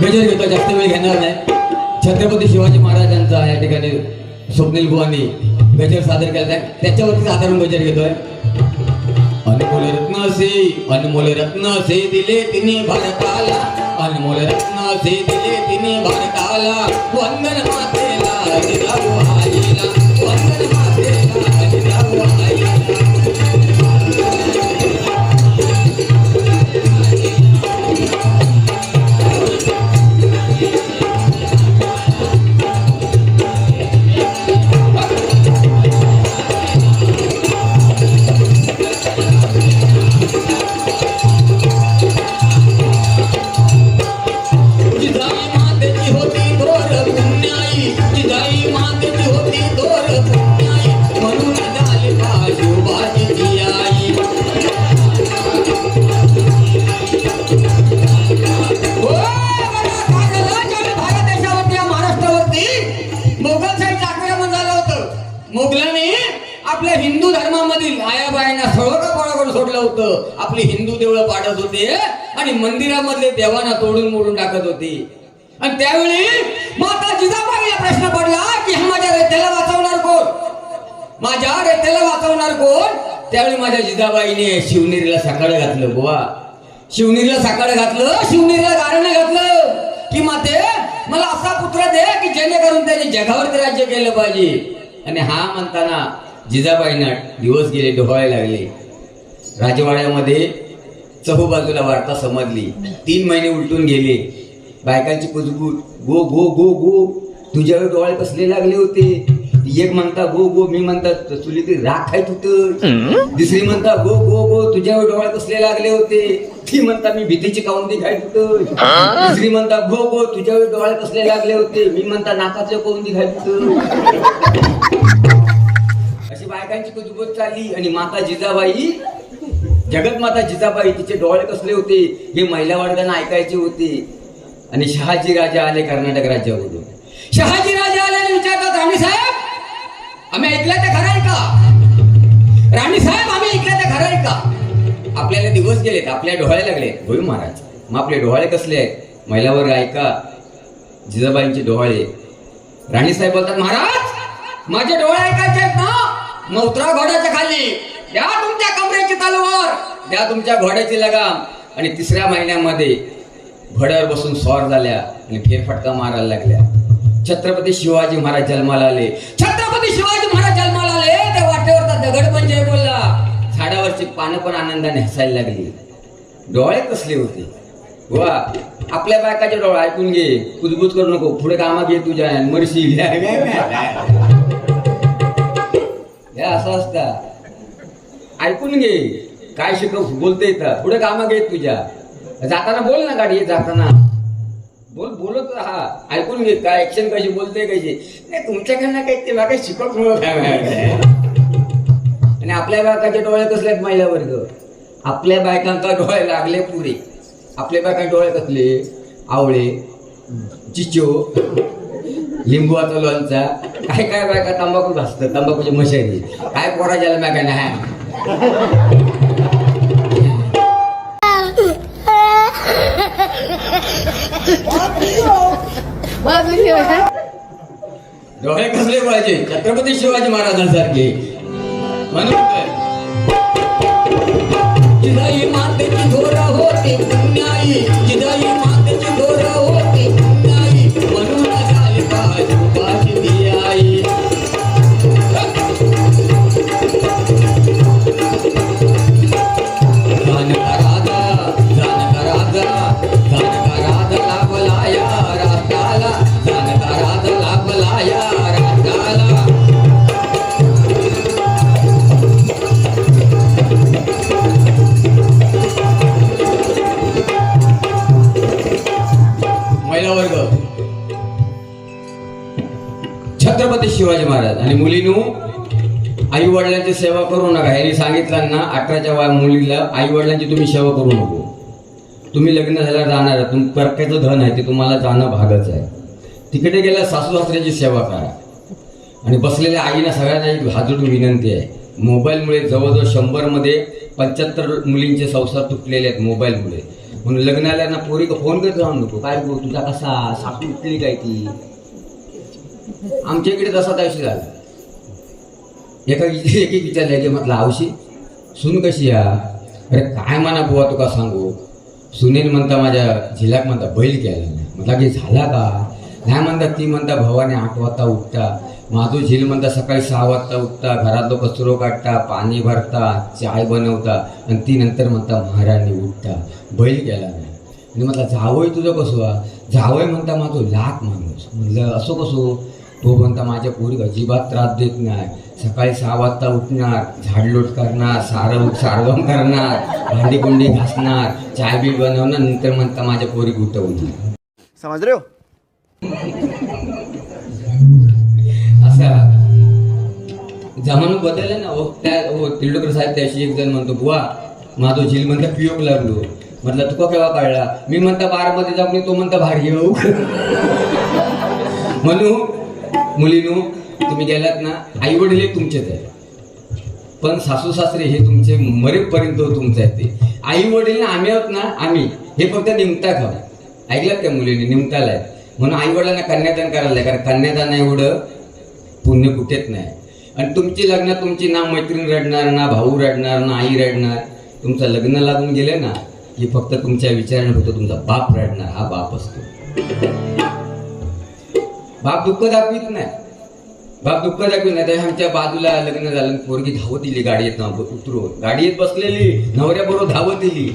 Major घेतो जास्त वेळ घेणार नाही. छत्रपती शिवाजी महाराजांचा या ठिकाणी स्वप्नील बुवांनी मेजर सादर केला त्याच्यावरती साधारण मेजर घेतोय. अनमोल रत्न से अनमोल रत्न से दिले तिने भारताला. अनमोल रत्न से दिले तिने भारताला. वंदन मातेला आपली हिंदू देवळं पाडत होते आणि मंदिरामधले देवांना तोडून मोडून टाकत होती. आणि त्यावेळी माता जिजाबाईला प्रश्न पडला की हा माझ्या रेत्याला वाचवणार कोण? माझ्या रेत्याला वाचवणार कोण? त्यावेळी माझ्या जिजाबाईने शिवनेरीला सकाळ घातलं बुवा. शिवनेरीला सकाळ घातलं शिवनेरीला गारण घातलं की माते मला असा पुत्र दे की जेणेकरून त्याने जगावरती राज्य केलं पाहिजे. आणि हा म्हणताना जिजाबाईंना दिवस गेले डोहाळे लागले. राजवाड्यामध्ये चहू बाजूला वार्ता समजली. तीन महिने उलटून गेले. बायकांची कुजबूज गो गो गो गो. तुझ्यावर डोळे कसले लागले होते. एक म्हणता गो गो मी म्हणता चुलीत राख खायत होत. दुसरी म्हणता गो गो गो तुझ्यावर डोळे कसले लागले होते. ती म्हणता मी भीतीची काउंटी खायत होतो. दुसरी म्हणता गो गो तुझ्यावर डोळे कसले लागले होते. मी म्हणता नाकाचं काउंटी खायत होतो. अशी बायकांची कुजबूज चालली आणि माता जिजाबाई जगतमाता जिजाबाई तिचे डोळे कसले होते? हे महिला वर्गांना ऐकायचे होते. आणि शहाजी राजा आले कर्नाटक राज्यावरून. शहाजी राजा आले आणि विचारतात राणी साहेब आम्ही ऐकलं ते खरं आहे का? राणी साहेब आम्ही ऐकलं ते खरं आहे का? आपल्याला दिवस गेलेत आपल्या डोळे लागले. होय महाराज मग आपले डोळे कसले आहेत? महिला वर्ग ऐका जिजाबाईंचे डोळे. राणी साहेब बोलतात महाराज माझे डोळे ऐकायचे आहेत ना? मौत्रा घोड्याच्या खाली. द्या तुमच्या कमरेची तलवार. द्या तुमच्या घोड्याची लगाम. आणि तिसऱ्या महिन्यामध्ये घोड्यावर बसून स्वार झाल्या आणि फेरफटका मारायला लागल्या. छत्रपती शिवाजी महाराज जन्माला आले. छत्रपती शिवाजी महाराज जन्माला आले. त्या वाटेवरचा दगड पण जय बोलला. झाडावरची पानं पण आनंदाने हसायला लागली. डोळे कसले होते? वा आपल्या बायकाचे डोळे ऐकून घे. कुजबूज करू नको. पुढे कामा घे तुझ्या. मरशी. हे असं असता. ऐकून घे. काय शिकव बोलते इथं. पुढे कामा घे तुझ्या. जाताना बोल ना गाडी जाताना. बोल बोलत हा ऐकून घे काय ऍक्शन कशी बोलते कशी. नाही तुमच्याकडनं काही ते बाकी शिकवत आणि आपल्या बायकाचे डोळे कसले आहेत महिला वर्ग आपल्या बायकांचा डोळे लागले पुरे. आपल्या बायका डोळे कसले? आवळे चिचो लिंबूचा लोणचा. काय काय बायका तंबाखू घासतं तंबाखूची मशारी काय पोरा ज्याला बायका नाही डोळे कसले पाहिजे. छत्रपती शिवाजी महाराजांसारखे. म्हणून तर. मातेची होते वर्ग. छत्रपती शिवाजी महाराज आणि मुलीनू आई वडिलांची सेवा करू नका. यांनी सांगितलं ना अठराच्या वा मुलीला आई वडिलांची तुम्ही सेवा करू नको. तुम्ही लग्न झाल्यावर जाणार तुम परक्याचं धन आहे ते तुम्हाला जाणं भागच आहे. तिकडे गेल्या सासू सासऱ्याची सेवा करा. आणि बसलेल्या आईना सगळ्यांना एक हातून विनंती आहे. मोबाईलमुळे जवळजवळ शंभरमध्ये पंच्याहत्तर मुलींचे संसार तुटलेले आहेत मोबाईलमुळे. म्हणून लग्नाला ना पोरी फोन करत जाऊन म्हणतो काय गो तुझा कसा सापडी उठली काय ती? आमच्या इकडे तसा त्याशी झाला. एका एक एक विचारलं की म्हटलं आवशी सून कशी या अरे काय म्हणा बुवा तुका सांगू? सुनील म्हणता माझ्या झिलाक म्हणता बैल केला म्हटलं की झाला का? नाही म्हणता ती म्हणता भवाने आठ वाजता उठता. माझो झील म्हणता सकाळी सहा वाजता उठता घरातलो कचरो काढता पाणी भरता चाय बनवता आणि ती नंतर म्हणता महाराणी उठता. बैल केला नाही. आणि म्हटलं जावय तुझं कसं वा जावय म्हणता माझो लाख माणूस. म्हटलं असो कसो? तो म्हणता माझ्या पोरीक अजिबात त्रास देत नाही. सकाळी सहा वाजता उठणार झाडलोट करणार सारव सारवण करणार भांडी कुंडी घासणार चाय बी बनवणार नंतर म्हणता माझ्या पोरीक उठवणार. समझ जमानो बदलला ना हो त्या हो तिरडोकर साहेब त्याशी एक जण म्हणतो बुवा माझो झील म्हणता पियोग लागलो. म्हटलं तुका केव्हा कळला मी म्हणता बारामध्ये जाऊन तो म्हणता भारी येऊ. म्हणू मुलीनू तुम्ही गेलात ना आई वडील हे तुमचेच आहे पण सासू सासरे हे तुमचे मरेपर्यंत तुमचे आहेत ते. आई वडील ना आम्ही आहोत ना आम्ही. हे फक्त निमता खाऊ. ऐकलात त्या मुलीने? निमताला आहे म्हणून आई वडिलांना कन्यादान करायला आहे. कारण कन्यादान एवढं पुण्य कुठेच नाही. आणि तुमची लग्न तुमची ना मैत्रीण रडणार ना भाऊ रडणार ना आई रडणार. तुमचं लग्न लागून गेले ना की फक्त तुमच्या विचाराने होतो तुमचा बाप रडणार हा बाप असतो. बाप दुःख दाखवित नाही. बाप दुःख दाखवित नाही. आमच्या बाजूला लग्न झालं पोरगी धावत दिली गाडीत ना उतरून. गाडीत बसलेली नवऱ्याबरोबर धावत दिली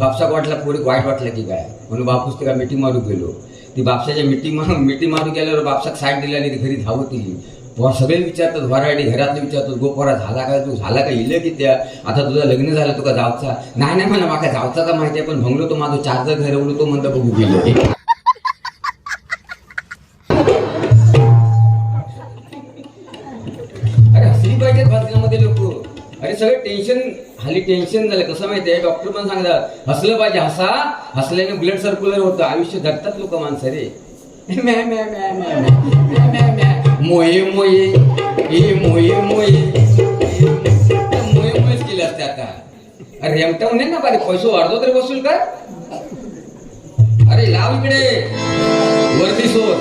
बापसा वाटला पोरी वाईट वाटलं की काय? म्हणून बापूस तिला मिठी मारू गेलो. ती बापसाच्या मिठी मारून मिठी मारू गेल्यावर बापसाक साईड दिली आणि ती घरी धावत दिली पोर सगळे विचारतात वराडी घरातले विचारतात गोपोरा झाला काय तू? झाला का इलं की त्या आता तुझं लग्न झालं तुका जावचा? नाही नाही म्हणा माका जावचा का माहिती आहे पण भंगलो तो माझं चार्जर घरवलो तो म्हणता बघू गेलो. अरे हसली पाहिजेत भाषणामध्ये लोक. अरे सगळं टेन्शन हाली टेन्शन झालं. कसं माहितीये डॉक्टर पण सांगतात हसलं पाहिजे हसा. हसल्याने ब्लड सर्क्युलर होतं. आयुष्य जगतात लोक माणसं रे. मॅ मॅ मॅ मॅ मॅ मॅ मॅ. म्या. मोये मोये ए मोये मोये मोये मोयेच केले असते आता. अरे रेमटावून नाही ना बारे पैसे वाढतो तरी बसूल का? अरे लाव इकडे. वरती सोर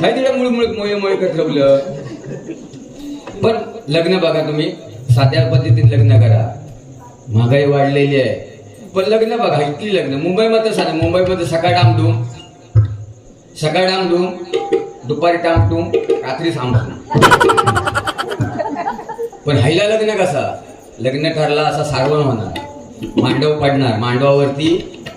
काय तिकडे मुळे मुळ मोये मोये करत ठेवलं पण लग्न बघा तुम्ही. साध्या पद्धतीत लग्न करा. महागाई वाढलेली आहे. पण लग्न बघा इतकी लग्न. मुंबईमध्ये साधं मुंबईमध्ये सकाळ डामडूम सकाळ डामडूम दुपारी टांग टामटूम रात्री सामटूम पण हायला लग्न कसा? लग्न ठरला असा सारवण होणार. मांडव पडणार. मांडवावरती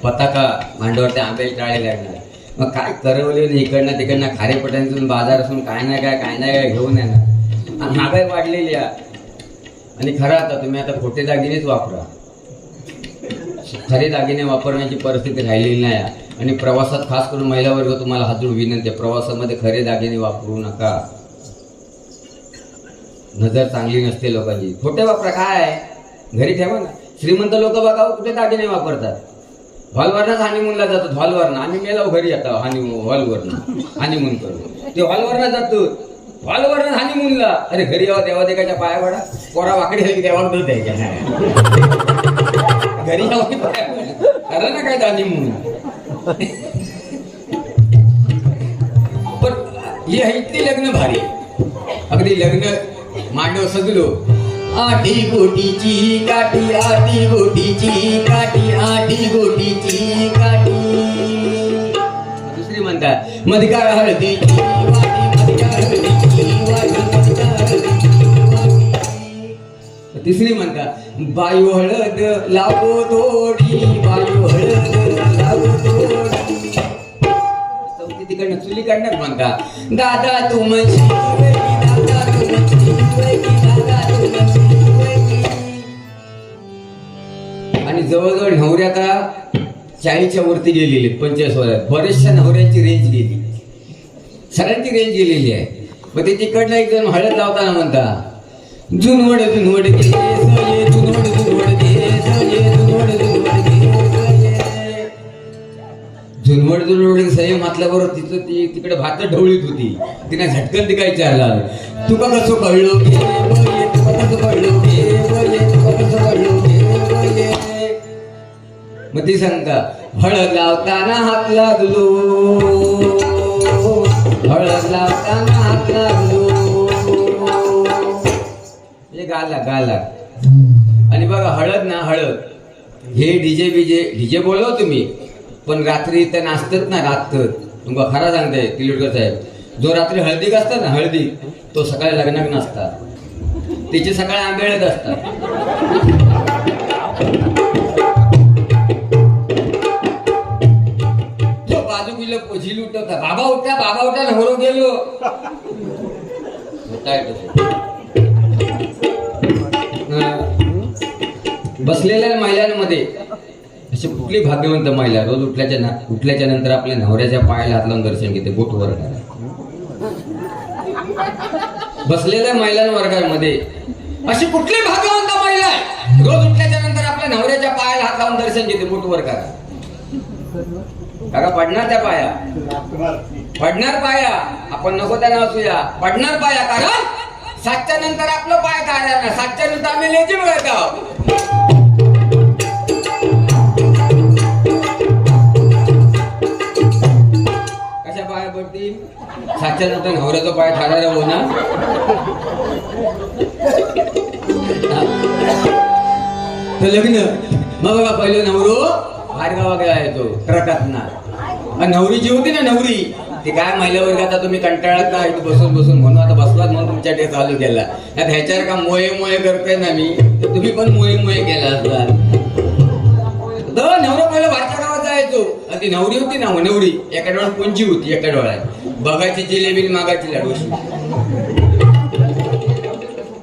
पताका मांडवावरती आंब्याची टाळे लागणार. मग काय करवले इकडनं तिकडनं खारे पटांतून बाजार असून काय नाही काय काय नाही काय घेऊन येणार. आणि महागाई वाढलेली आहे. आणि खरं आता तुम्ही आता खोटे दागिनेच वापरा. खरे दागिने वापरण्याची परिस्थिती राहिलेली नाही. आहे. आणि प्रवासात खास करून महिला वर्ग तुम्हाला हातून विनंती आहे. प्रवासामध्ये खरे दागिने वापरू नका. नजर चांगली नसते लोकांची. खोटे वापरा काय? आहे? घरी ठेवा ना. श्रीमंत लोक बघा हो कुठे दागिने वापरतात. हॉलवरनच हानिमूनला जातो. हॉलवरनं. आम्ही मेलाव हो घरी येतो हानी हॉलवरनं. हानिमून करू ते हॉलवरनं जातो. हॉलवरनं हानिमूनला अरे घरी यावं देवा पाया पडा. कोरा वाकडी झाली द्यायच्या घरी ना काय हानिमून पण ही इतकी लग्न भारी. अगदी लग्न मांडव सगलो आठी गोटीची काठी आठी गोटीची काठी आठी गोटीची काठी. दुसरी म्हणतात मधकार हळदीची तिसरी म्हणतात बायू हळद लावो थोडी बायू हळद लावो थोडी चौथी तिकडनं चुलीकडनं म्हणता दादा तू दादा तू दादा तू आणि जवळजवळ नवऱ्या आता चाळीसच्या वरती गेलेली पंचवीस पंचेचाळीस वरात बऱ्याचशा नवऱ्यांची रेंज गेली. सगळ्यांची रेंज गेलेली आहे. मग ते तिकडनं एक जण हळद लावताना म्हणता जुनवड जुनवड जुनवड जुनवड जुनवड झुनवड झुनवड म्हटल्याबरोबर तिचं ती तिकडे भात ढवळीत होती. तिने झटकन ती काय विचारला तुका कसं कळलो कसं कळलो कसं कळलो मग ती सांगता हळद लावताना हात लागलो हळद लावताना हात लागलो म्हणजे गाला गाला. आणि बघा हळद ना हळद. हे डीजे बीजे डीजे बोलव तुम्ही पण रात्री इथं नाचतात ना रात्र तुमका खरा सांगताय तिलोडकर साहेब जो रात्री हळदीक असतात ना हळदी तो सकाळी लग्नात नसतात तिचे सकाळी आंबेळत असतात. तो पोझी बाबा उठा बाबा उठा नवरो गेलो. काय बसलेल्या महिलांमध्ये. अशी कुठली भाग्यवंत महिला? रोज उठल्याच्या ना उठल्याच्या नंतर आपल्या नवऱ्याच्या पायाला हात लावून दर्शन घेते बोट वर बसलेल्या महिलां वर्गामध्ये अशी कुठली भाग्यवंत महिला आहे? रोज उठल्याच्या नंतर आपल्या नवऱ्याच्या पायाला हात लावून दर्शन घेते बोट वर काका पडणार त्या पाया? पडणार पाया. आपण नको त्यांना असूया पडणार पाया कारण सातच्या नंतर आपलं पाय काय सातच्या नंतर आम्ही लेजिम आहोत सातच्या नंतर नवऱ्याचा पाय ठाणार हो ना? तर लग्न. मग बघा पहिले नवरो बाहेरगावा गेला येतो ट्रकात नवरी जी होती ना नवरी काय महिला आता तुम्ही कंटाळत का इथे बसून बसून म्हणून आता बसलात म्हणून तुमच्या डे चालू केला. आता ह्याच्यावर का मोये मोये करते ना मी तर तुम्ही पण मोये मोये केला असता. तर नवरा पहिला बाहेरच्या गावात जायचो. आणि ती नवरी होती ना हो नवरी. एका डोळ्यात कोणची होती? एका डोळ्यात. बघायची जिलेबी मागायची लाडू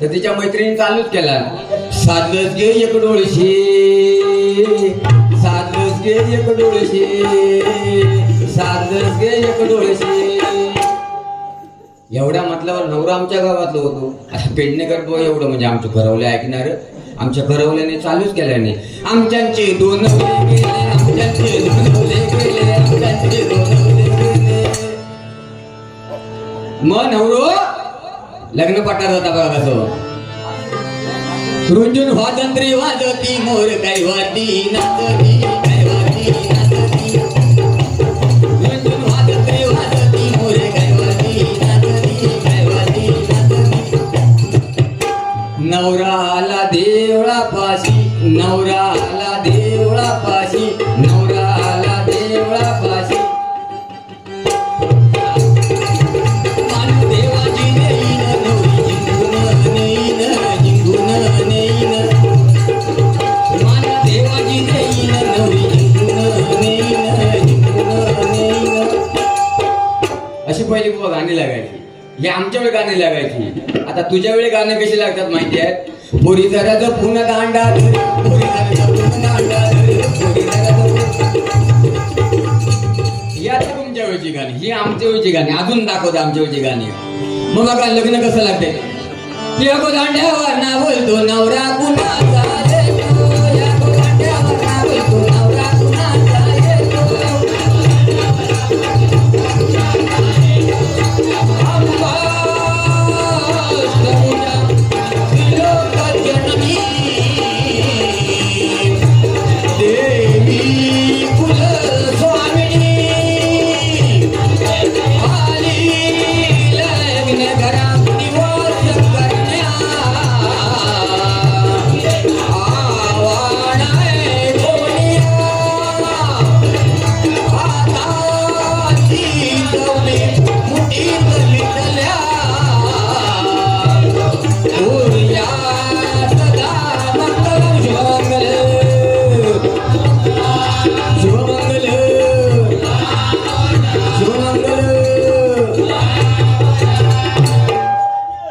तर तिच्या मैत्रिणी चालूच केला. साधलंच घे एक डोळशी. साधलंच घे एक डोळशी. साधलंच घे एक डोळशी. एवढ्या म्हटल्यावर नवरा आमच्या गावातलं होतो. असं पेडणेकर बो एवढं म्हणजे आमचं घरवले ऐकणार. आमच्या घरवल्याने चालूच केल्याने. आमच्यांचे दोन गेले आमच्यांचे दोन गेले मग नवरो लग्न पटार होता बघा कसं. रुंजून वाजंत्री वाजती मोर काय वाटी नाचती काय नाचती. रुंजून वाजंत्री वाजती मोर काय वाटी नाचती काय वाटी नाचती. नवरा आला देवळा पाशी नवरा कशी पहिली बाबा गाणी लागायची. हे आमच्या वेळी गाणी लागायची. आता तुझ्या वेळी गाणी कशी लागतात माहिती आहे? पोरी जरा जपून दांडा दांडा आता तुमच्या वेळची गाणी ही आमच्या वेळची गाणी. अजून दाखवते आमच्या वेळची गाणी. मग आता लग्न कसं लागते? पियाको दांड्यावर ना बोलतो नवरा कुणाचा?